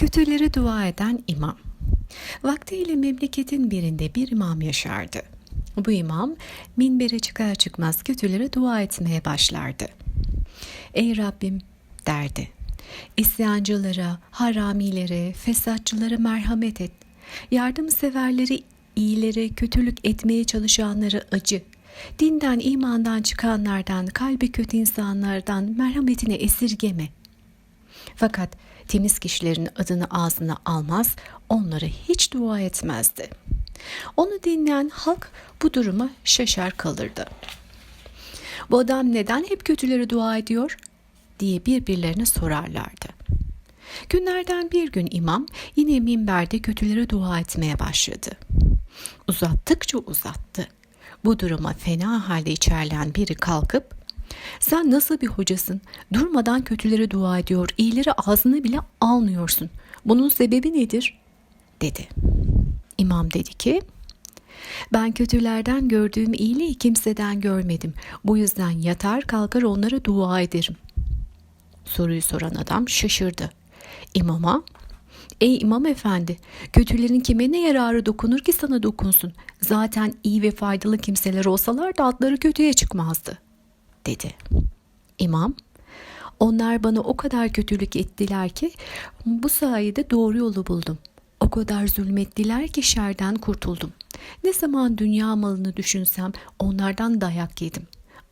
Kötülere dua eden imam. Vaktiyle memleketin birinde bir imam yaşardı. Bu imam minbere çıkar çıkmaz kötülere dua etmeye başlardı. Ey Rabbim derdi. İsyancılara, haramilere, fesatçılara merhamet et. Yardımseverleri, iyilere, kötülük etmeye çalışanları acı. Dinden, imandan çıkanlardan, kalbi kötü insanlardan merhametini esirgeme. Fakat temiz kişilerin adını ağzına almaz, onlara hiç dua etmezdi. Onu dinleyen halk bu duruma şaşar kalırdı. Bu adam neden hep kötülere dua ediyor diye birbirlerine sorarlardı. Günlerden bir gün imam yine minberde kötülere dua etmeye başladı. Uzattıkça uzattı. Bu duruma fena halde içerleyen biri kalkıp sen nasıl bir hocasın? Durmadan kötülere dua ediyor, iyileri ağzına bile almıyorsun. Bunun sebebi nedir? dedi. İmam dedi ki, ben kötülerden gördüğüm iyiliği kimseden görmedim. Bu yüzden yatar kalkar onlara dua ederim. Soruyu soran adam şaşırdı. İmama, Ey imam efendi, kötülerin kime ne yararı dokunur ki sana dokunsun? Zaten iyi ve faydalı kimseler olsalar da adları kötüye çıkmazdı, dedi. İmam, onlar bana o kadar kötülük ettiler ki bu sayede doğru yolu buldum. O kadar zulmettiler ki şerden kurtuldum. Ne zaman dünya malını düşünsem onlardan dayak yedim.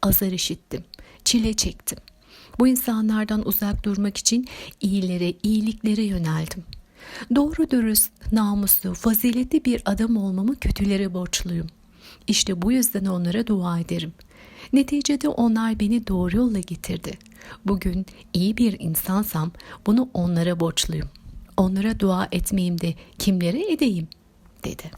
Azar işittim, çile çektim. Bu insanlardan uzak durmak için iyilere, iyiliklere yöneldim. Doğru dürüst, namuslu, faziletli bir adam olmamı kötülere borçluyum. İşte bu yüzden onlara dua ederim. Neticede onlar beni doğru yola getirdi. Bugün iyi bir insansam bunu onlara borçluyum. Onlara dua etmeyeyim de kimlere edeyim?'' dedi.